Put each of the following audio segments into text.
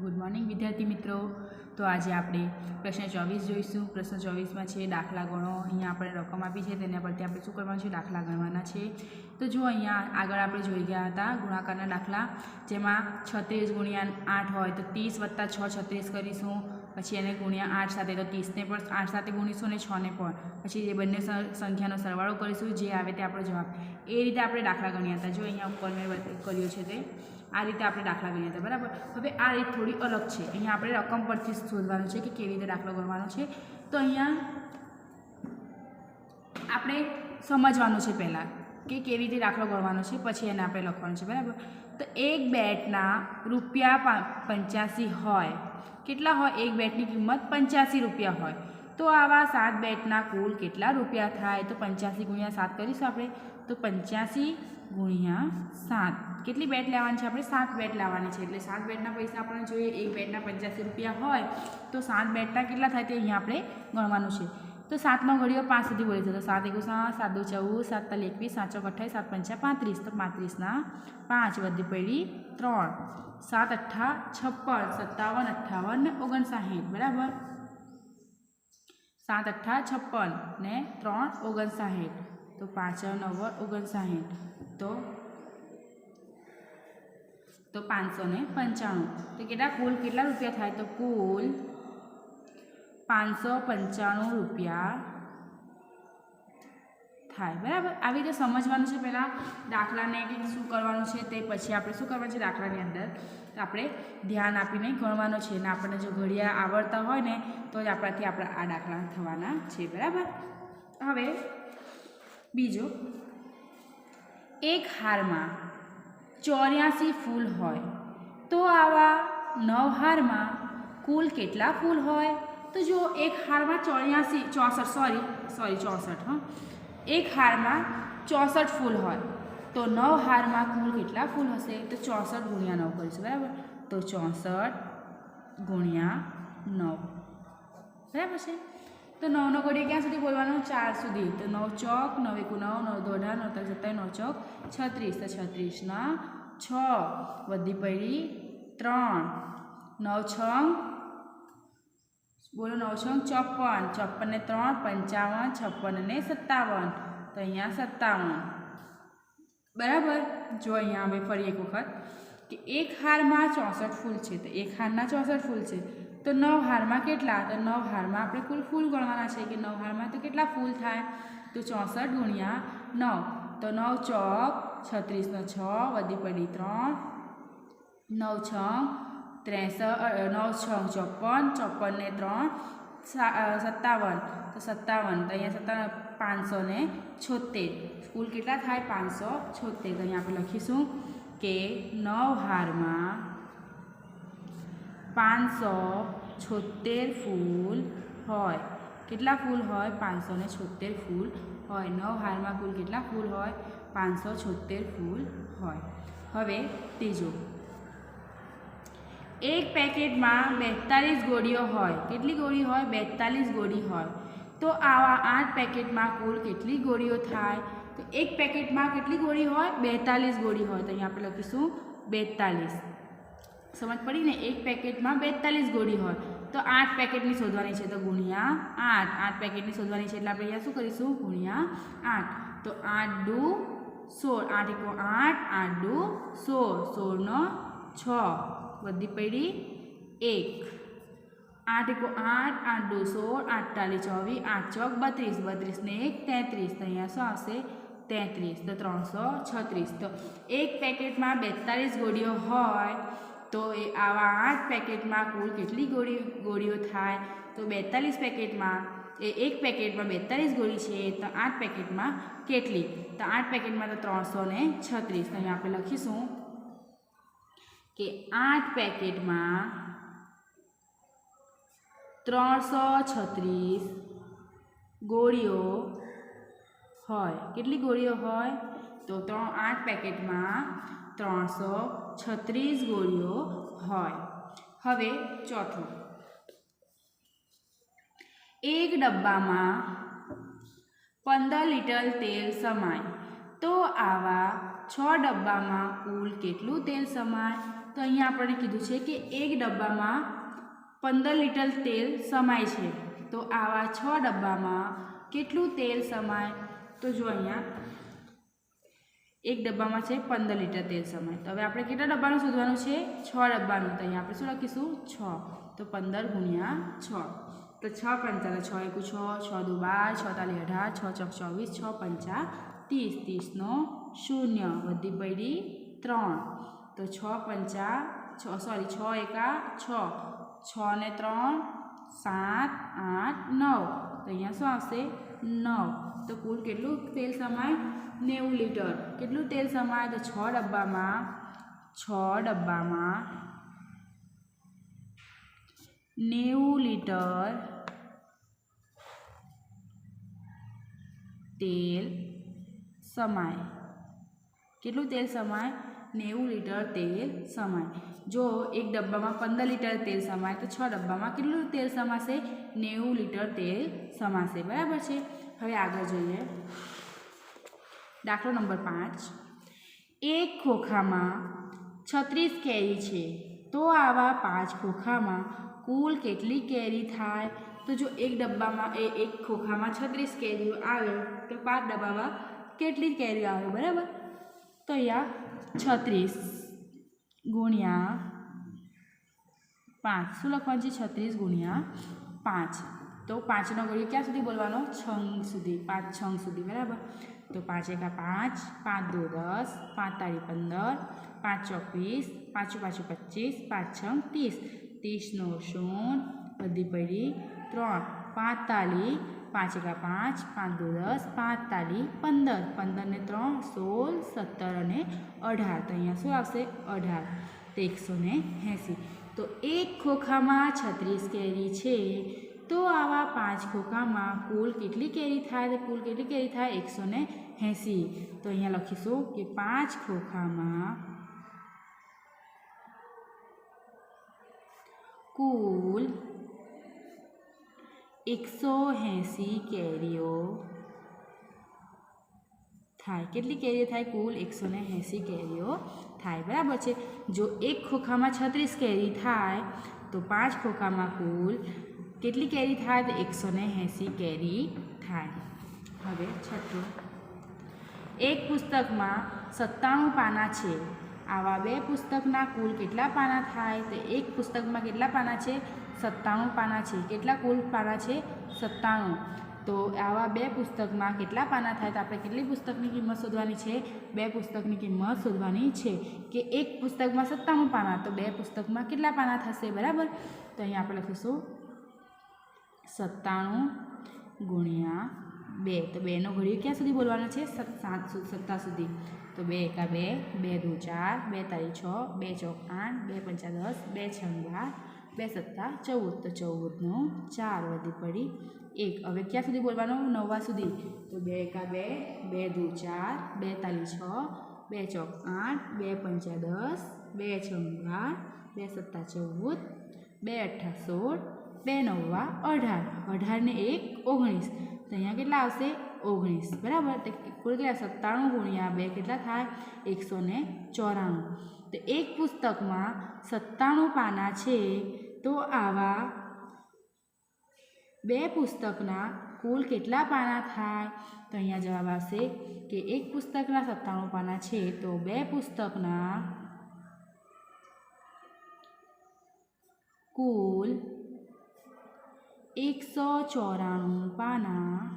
Good morning, વિદ્યાર્થી મિત્રો. તો આજે આપણે પ્રશ્ન ચોવીસ જોઈશું. પ્રશ્ન ચોવીસમાં છે દાખલા ગણો. અહીંયા આપણે રકમ આપી છે, તેના પરથી આપણે શું કરવાનું છે? દાખલા ગણવાના છે. તો જો અહીંયા આગળ આપણે જોઈ ગયા હતા ગુણાકારના દાખલા, જેમાં છત્રીસ ગુણ્યા આઠ હોય તો ત્રીસ વત્તા છ છત્રીસ કરીશું. પછી એને ગુણ્યા આઠ સાથે, તો ત્રીસને પણ આઠ સાથે ગુણીશું અને છને પણ. પછી એ બંને સંખ્યાનો સરવાળો કરીશું, જે આવે તે આપણો જવાબ. એ રીતે આપણે દાખલા ગણ્યા હતા. જો અહીંયા ઉપર મેં કર્યો છે તે. આ રીતે આપણે દાખલા ગણ્યા હતા. બરાબર? હવે આ રીત થોડી અલગ છે. અહીંયા આપણે રકમ પરથી શોધવાનું છે કે કેવી રીતે દાખલો ગણવાનો છે. તો અહીંયા આપણે સમજવાનું છે પહેલાં કે કેવી રીતે દાખલો ગણવાનો છે, પછી એને આપણે લખવાનું છે. બરાબર? તો એક બેટના રૂપિયા પંચ્યાસી હોય કેટલા હોય? એક બેટની કિંમત પંચ્યાસી રૂપિયા હોય. તો આવા સાત બેટના કુલ કેટલા રૂપિયા થાય? તો પંચ્યાસી ગુણ્યા સાત કરીશું આપણે. તો પંચ્યાસી ગુણ્યા સાત. કેટલી બેટ લેવાની છે આપણે? સાત બેટ લાવવાની છે. એટલે સાત બેટના પૈસા આપણને જોઈએ. એક બેટના પંચ્યાસી રૂપિયા હોય તો સાત બેટના કેટલા થાય તે અહીંયા આપણે ગણવાનું છે. તો સાતનો ઘડીઓ પાંચ સુધી બોલે છે. તો સાત એકુ સાત દો ચૌદ, સાત તલ એકવીસ, સાત ચોક અઠ્ઠાવીસ સાત પંચા પાંત્રીસ. તો પાંત્રીસના પાંચ વધી પડી ત્રણ. સાત અઠ્ઠા છપ્પન, સત્તાવન અઠ્ઠાવન ને ઓગણસાઠ. બરાબર? સાત અઠ્ઠા છપ્પન ને ત્રણ, ઓગણસાઠ. તો પાંચ, નવ, ઓગણસાઠ. તો તો પાંચસો ને પંચાણું. તો કેટલા? કુલ કેટલા રૂપિયા થાય? તો કુલ પાંચસો પંચાણું રૂપિયા થાય. બરાબર? આવી રીતે સમજવાનું છે પહેલાં દાખલાને કે શું કરવાનું છે તે પછી આપણે શું કરવાનું છે દાખલાની અંદર? આપણે ધ્યાન આપીને ગણવાનો છે અને આપણને જો ઘડિયા આવડતા હોય ને તો જ આપણાથી આપણા આ દાખલા થવાના છે. બરાબર? હવે બીજું. એક હારમાં ચોર્યાસી ફૂલ હોય તો આવા નવ હારમાં કુલ કેટલા ફૂલ હોય? તો જો એક હારમાં ચોર્યાસી, ચોસઠ સોરી સોરી ચોસઠ, હા. એક હારમાં ચોસઠ ફૂલ હોય, તો નવ હારમાં કુલ કેટલા ફૂલ હશે? તો ચોસઠ ગુણ્યા નવ કરીશું, બરાબર? તો ચોસઠ ગુણ્યા નવ. બરાબર છે? તો નવનો ઘડીએ ક્યાં સુધી બોલવાનો? ચાર સુધી. તો નવ ચોક, નવ એકુ નવ નવ દોઢા, નવ ત્રણ સત્તાવીસ નવ ચોક, છત્રીસ. તો છત્રીસના છ વધી પડી ત્રણ. નવ છંગ બોલો નવ છંગ ચોપન ચોપન ને ત્રણ, પંચાવન, છપ્પન ને સત્તાવન. તો અહીંયા સત્તાવન. બરાબર? જો અહીંયા હવે ફરી એક વખત કે એક હારમાં ચોસઠ ફૂલ છે, તો એક હારના ચોસઠ ફૂલ છે. તો નવ હારમાં કેટલા? તો નવ હારમાં આપણે કુલ ફૂલ ગણવાના છે કે નવ હારમાં તો કેટલા ફૂલ થાય? તો ચોસઠ ગુણ્યા નવ. તો નવ ચોક, છત્રીસનો છ વધી પડી ત્રણ. નવ છ ત્રેસઠ નવ, છ, ચોપન ને ત્રણ સત્તાવન. તો સત્તાવન, તો અહીંયા સત્તાવન, પાંચસો ને છોતેર. કુલ કેટલા થાય? પાંચસો છોતેર. તો અહીંયા આપણે લખીશું કે નવ હારમાં પાંચસો છોતેર ફૂલ હોય. કેટલા ફૂલ હોય? પાંચસો ને છોતેર ફૂલ હોય. નવ હારમાં કુલ કેટલા ફૂલ હોય? પાંચસો છોતેર ફૂલ હોય. હવે ત્રીજું. એક પેકેટમાં બેતાલીસ ગોળીઓ હોય. કેટલી ગોળી હોય? બેતાલીસ ગોળી હોય. તો આવા આઠ પેકેટમાં કુલ કેટલી ગોળીઓ થાય? તો એક પેકેટમાં કેટલી ગોળી હોય? બેતાલીસ ગોળી હોય. તો અહીંયા આપણે લખીશું બેતાલીસ. સમજ પડી ને? એક પેકેટમાં બેતાલીસ ગોળી હોય. તો આઠ પેકેટની શોધવાની છે. તો ગુણ્યા આઠ. આઠ પેકેટની શોધવાની છે એટલે આપણે અહીંયા શું કરીશું? ગુણ્યા આઠ. તો આઠ ડુ સોળ. આઠ એકો આઠ. આઠ ડુ સોળ. સોળનો છ. વધી પડી. એક. આઠ એકો આઠ આઠ દો સોળ, આઠતાલીસ ચોવીસ, આઠ ચોક, બત્રીસ બત્રીસ ને એક, તેત્રીસ. તો અહીંયા શું આવશે? તેત્રીસ. તો ત્રણસો છત્રીસ. તો એક પેકેટમાં બેતાલીસ ગોળીઓ હોય, તો એ આવા આઠ પેકેટમાં કુલ કેટલી ગોળી, ગોળીઓ થાય? તો બેતાલીસ પેકેટમાં, એ એક પેકેટમાં બેતાલીસ ગોળી છે, તો આઠ પેકેટમાં કેટલી? તો આઠ પેકેટમાં તો ત્રણસો ને છત્રીસ. તો અહીંયા આપણે લખીશું. કે આઠ પેકેટમાં ત્રણસો છત્રીસ ગોળીઓ હોય. કેટલી ગોળીઓ હોય? તો ત્રણ, આઠ પેકેટમાં ત્રણસો છત્રીસ ગોળીઓ હોય. હવે ચોથું. એક ડબ્બામાં પંદર લીટર તેલ સમાય. તો આવા છ ડબ્બામાં કુલ કેટલું તેલ સમાય? તો અહીંયા આપણે કીધું છે કે એક ડબ્બામાં પંદર લીટર તેલ સમાય છે. તો આવા છ ડબ્બામાં કેટલું તેલ સમાય? તો જો અહીંયા એક ડબ્બામાં છે પંદર લીટર તેલ સમાય. તો હવે આપણે કેટલા ડબ્બાનું શોધવાનું છે? છ ડબ્બાનું. તો અહીંયા આપણે શું લખીશું? છ. તો પંદર ગુણ્યા છ. તો છ પંચાને છ એકુ છ છ દુ બાર, છ તાલી અઢાર, છ ચોક ચોવીસ, છ પંચા ત્રીસ. ત્રીસનો શૂન્ય વધી પડી ત્રણ. તો છ પંચા, છ સોરી છ એકા, છ. છ ને ત્રણ, સાત, આઠ, નવ. તો અહીંયા શું આવશે? નવ. તો કુલ કેટલું તેલ સમાય? નેવું લીટર. કેટલું તેલ સમાય? તો છ ડબ્બામાં છ ડબ્બામાં નેવું લીટર તેલ સમાય. કેટલું તેલ સમાય? નેવું લીટર તેલ સમાય. જો એક ડબ્બામાં પંદર લીટર તેલ સમાય, તો છ ડબ્બામાં કેટલું તેલ સમાશે? નેવું લીટર તેલ સમાશે. બરાબર છે? હવે આગળ જોઈએ. દાખલો નંબર પાંચ. એક ખોખામાં છત્રીસ કેરી છે. તો આવા પાંચ ખોખામાં કુલ કેટલી કેરી થાય? તો જો એક ડબ્બામાં એ એક ખોખામાં છત્રીસ કેરીઓ આવે, તો પાંચ ડબ્બામાં કેટલી કેરીઓ આવે? બરાબર? તો અહીંયા છત્રીસ. ગુણ્યા પાંચ. શું લખવાનું છે? છત્રીસ ગુણ્યા પાંચ. તો પાંચનો ગળ્યો ક્યાં સુધી બોલવાનો? છંગ સુધી. પાંચ છંગ સુધી. બરાબર? તો પાંચ એકા પાંચ. પાંચ દો દસ. પાંચ તારી પંદર. પાંચ ચોવીસ. પાંચું પાછું પચીસ. પાંચ છંગ ત્રીસ. ત્રીસનો શૂન્ય બધી પડી ત્રણ પાંચ તાલી પાંચ એકા પાંચ પાંચ દો દસ પાંચ તાલી પંદર પંદર ને ત્રણ સોળ સત્તર અને અઢાર તો અહીંયા શું આવશે અઢાર તો એકસો ને એંસી તો એક ખોખામાં છત્રીસ કેરી છે તો આવા પાંચ ખોખામાં કુલ કેટલી કેરી થાય તો કુલ કેટલી કેરી થાય એકસો ને એંસી તો અહીંયા લખીશું કે પાંચ ખોખામાં કુલ એકસો એંસી કેરીઓ થાય. કેટલી કેરીઓ થાય? કુલ એકસો ને એંસી કેરીઓ થાય. બરાબર છે. જો એક ખોખામાં છત્રીસ કેરી થાય, તો પાંચ ખોખામાં કુલ કેટલી કેરી થાય? તો એકસો ને એંસી કેરી થાય. હવે છઠ્ઠું. એક પુસ્તકમાં સત્તાણું પાના છે. આવા બે પુસ્તકના કુલ કેટલા પાના થાય તો એક પુસ્તકમાં કેટલા પાના છે? સત્તાણું પાના છે. કેટલા કુલ પાના છે? સત્તાણું. તો આવા બે પુસ્તકમાં કેટલા પાના થાય તો આપણે કેટલી પુસ્તકની કિંમત શોધવાની છે? બે પુસ્તકની કિંમત શોધવાની છે કે એક પુસ્તકમાં સત્તાણું પાના તો બે પુસ્તકમાં કેટલા પાના થશે? બરાબર? તો અહીંયા આપણે લખીશું. સત્તાણું ગુણ્યા બે, તો બેનો ઘડિયો ક્યાં સુધી બોલવાનો છે? સાત સત્તા સુધી. તો બે એકા બે બે દુ ચાર, બે તારી છ, બે ચોક આઠ, બે પંચા દસ, બે છંગ બાર બે સત્તા ચૌદ. તો ચૌદનો ચાર વધી પડી. એક, હવે ક્યાં સુધી બોલવાનું? નવવા સુધી. તો બે એકા બે બે દુ ચાર, બે તારી છ, બે ચોક આઠ, બે પંચા દસ, બે છંગ બાર બે સત્તા ચૌદ, બે અઠ્ઠા સોળ, બે નવ્વા અઢાર. અઢારને એક ઓગણીસ. તો અહીંયા કેટલા આવશે? ઓગણીસ. બરાબર? તો કુલ કેટલા સત્તાણું ગુણ્યા બે કેટલા થાય? એકસો ને ચોરાણું. તો એક પુસ્તકમાં સત્તાણું પાના છે, તો આવા બે પુસ્તકના કુલ કેટલા પાના થાય? તો અહીંયા જવાબ આવશે કે એક પુસ્તકના સત્તાણું પાના છે, તો બે પુસ્તકના કુલ એકસો ચોરાણું પાના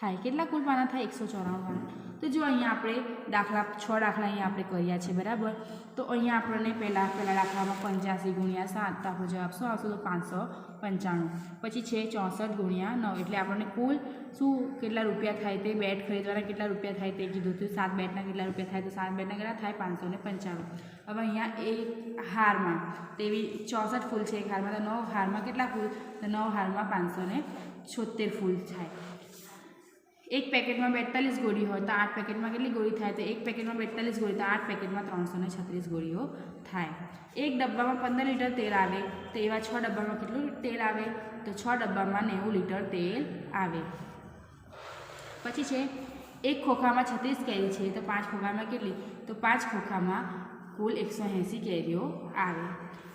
થાય. કેટલા કુલ પાના થાય? એકસો ચોરાણું પાના. તો જો અહીંયા આપણે દાખલા, છ દાખલા અહીંયા આપણે કર્યા છે, બરાબર? તો અહીંયા આપણને પહેલાં પહેલાં દાખલામાં પંચ્યાસી ગુણ્યા સાત, તો આપણો જવાબ શું આવશે? તો પાંચસો પંચાણું. પછી છે ચોસઠ ગુણ્યા નવ, એટલે આપણને કુલ શું, કેટલા રૂપિયા થાય તે બેટ ખરીદવાના કેટલા રૂપિયા થાય તે કીધું હતું. સાત બેટના કેટલા રૂપિયા થાય તો સાત બેટના કેટલા થાય? પાંચસો ને પંચાણું. હવે અહીંયા એક હારમાં તેવી ચોસઠ ફૂલ છે એક હારમાં, તો નવ હારમાં કેટલા ફૂલ? તો નવ હારમાં પાંચસો છોતેર ફૂલ થાય. એક પેકેટમાં બેતાલીસ ગોળી હોય તો આઠ પેકેટમાં કેટલી ગોળી થાય? તો એક પેકેટમાં બેતાલીસ ગોળી, તો આઠ પેકેટમાં ત્રણસો ને છત્રીસ ગોળીઓ થાય. એક ડબ્બામાં પંદર લીટર તેલ આવે, તો એવા છ ડબ્બામાં કેટલું તેલ આવે? તો છ ડબ્બામાં નેવું લીટર તેલ આવે. પછી છે, એક ખોખામાં છત્રીસ કેરી છે, તો પાંચ ખોખામાં કેટલી? તો પાંચ ખોખામાં કુલ એકસો એંસી કેરીઓ આવે.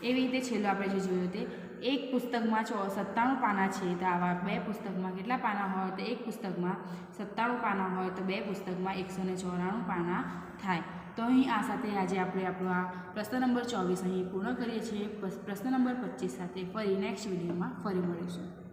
એવી રીતે છેલ્લો આપણે જે જોયું તે એક પુસ્તકમાં ચો સત્તાણું પાના છે તો આવા બે પુસ્તકમાં કેટલા પાના હોય? તો એક પુસ્તકમાં સત્તાણું પાના હોય તો બે પુસ્તકમાં એકસો ને ચોરાણું પાના થાય. તો અહીં આ સાથે આજે આપણે આપણો આ પ્રશ્ન નંબર ચોવીસ અહીં પૂર્ણ કરીએ છીએ. પ્રશ્ન નંબર પચીસ સાથે ફરી નેક્સ્ટ વિડીયોમાં ફરી મળીશું.